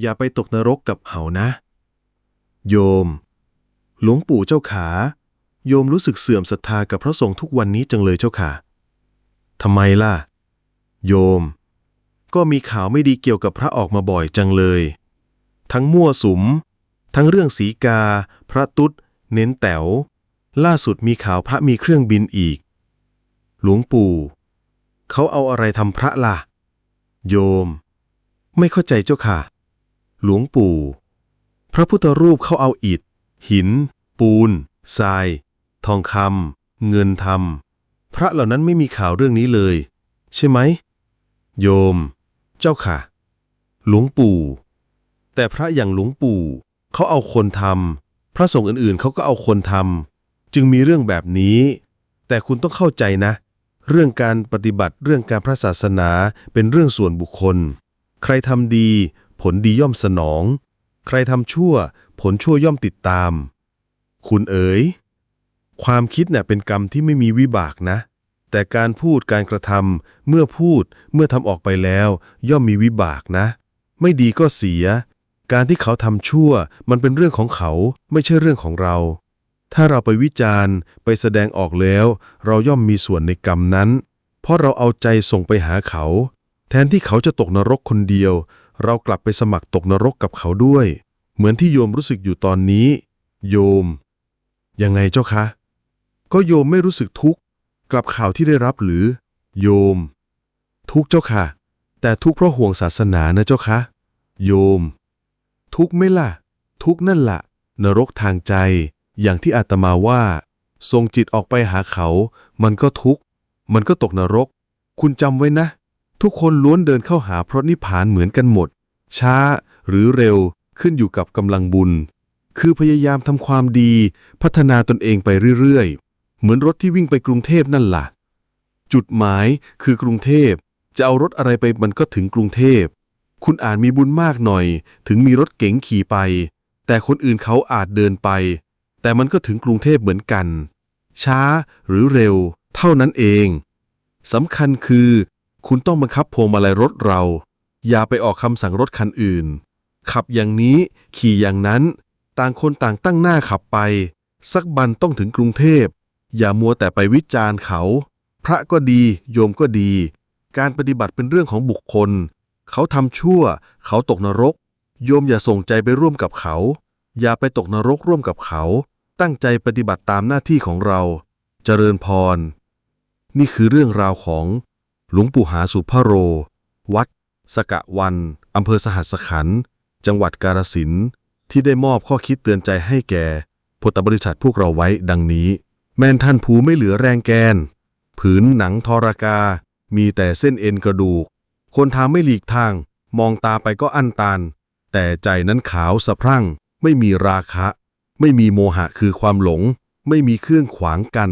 อย่าไปตกนรกกับเขานะ โยม หลวงปู่เจ้าขา โยมรู้สึกเสื่อมศรัทธากับพระสงฆ์ทุกวันนี้จังเลยเจ้าค่ะทำไมล่ะ โยม ก็มีข่าวไม่ดีเกี่ยวกับพระออกมาบ่อยจังเลย ทั้งมั่วสุม ทั้งเรื่องสีกา พระตุ๊ด เน้นแต๋ว ล่าสุดมีข่าวพระมีเครื่องบินอีก หลวงปู่ เขาเอาอะไรทำพระล่ะ โยม ไม่เข้าใจเจ้าค่ะ หลวงปู่ พระพุทธรูปเขาเอาอิฐ หิน ปูน ทราย ทองคำเงินทำพระเหล่านั้นไม่มีข่าวเรื่องนี้เลย ใช่ไหม โยม เจ้าค่ะ หลวงปู่ แต่พระอย่างหลวงปู่เขาเอาคนทำพระสงฆ์อื่นๆเขาก็เอาคนทำจึงมีเรื่องแบบนี้ แต่คุณต้องเข้าใจนะ เรื่องการปฏิบัติเรื่องการพระศาสนาเป็นเรื่องส่วนบุคคล ใครทำดี ผลดีย่อมสนอง ใครทำชั่ว ผลชั่วย่อมติดตาม คุณเอ๋ย ความคิดเน่ะเป็นกรรมที่ไม่มีวิบากนะ แต่การพูดการกระทำเมื่อพูดเมื่อทำออกไปแล้ว ย่อมมีวิบากนะ ไม่ดีก็เสีย การที่เขาทำชั่ว มันเป็นเรื่องของเขาไม่ใช่เรื่องของเรา ถ้าเราไปวิจารณ์ไปแสดงออกแล้ว เราย่อมมีส่วนในกรรมนั้น เพราะเราเอาใจส่งไปหาเขา แทนที่เขาจะตกนรกคนเดียว เรากลับไปสมัครตกนรกกับเขาด้วย เหมือนที่โยมรู้สึกอยู่ตอนนี้ โยม ยังไงเจ้าคะ ก็โยมไม่รู้สึกทุกข์กับข่าวที่ได้รับหรือ โยม ทุกเจ้าค่ะ แต่ทุกเพราะห่วงศาสนานะเจ้าคะ โยม ทุกไม่ล่ะ ทุกนั่นละ่ะ นรกทางใจ อย่างที่อาตมาว่าส่งจิตออกไปหาเขา มันก็ทุกข์ มันก็ตกนรก คุณจำไว้นะ ทุกคนล้วนเดินเข้าหาพระนิพพานเหมือนกันหมด ช้าหรือเร็วขึ้นอยู่กับกำลังบุญ คือพยายามทำความดี พัฒนาตนเองไปเรื่อยๆ เหมือนรถที่วิ่งไปกรุงเทพนั่นล่ะ จุดหมายคือกรุงเทพ จะเอารถอะไรไปมันก็ถึงกรุงเทพ คุณอาจมีบุญมากหน่อย ถึงมีรถเก๋งขี่ไป แต่คนอื่นเขาอาจเดินไป แต่มันก็ถึงกรุงเทพเหมือนกัน ช้าหรือเร็ว เท่านั้นเองสำคัญคือ คุณต้องบังคับพวงมาลัยรถเรา อย่าไปออกคำสั่งรถคันอื่น ขับอย่างนี้ขี่อย่างนั้น ต่างคนต่างตั้งหน้าขับไป สักบันต้องถึงกรุงเทพ อย่ามัวแต่ไปวิจารณ์เขา พระก็ดี โยมก็ดี การปฏิบัติเป็นเรื่องของบุคคล เขาทำชั่ว เขาตกนรก โยมอย่าส่งใจไปร่วมกับเขา อย่าไปตกนรกร่วมกับเขา ตั้งใจปฏิบัติตามหน้าที่ของเรา เจริญพร นี่คือเรื่องราวของ หลวงปู่หาสุพโร วัด สกะวัน อำเภอสหัสขันธ์จังหวัดกาฬสินธุ์ที่ได้มอบข้อคิดเตือนใจให้แก่พุทธบริษัทพวกเราไว้ดังนี้ แม่นท่านผูไม่เหลือแรงแกน ผืนหนังทรกา มีแต่เส้นเอ็นกระดูก คนทางไม่หลีกทาง มองตาไปก็อั้นตานแต่ใจนั้นขาวสะพรั่ง ไม่มีราคะ ไม่มีโมหะคือความหลง ไม่มีเครื่องขวางกัน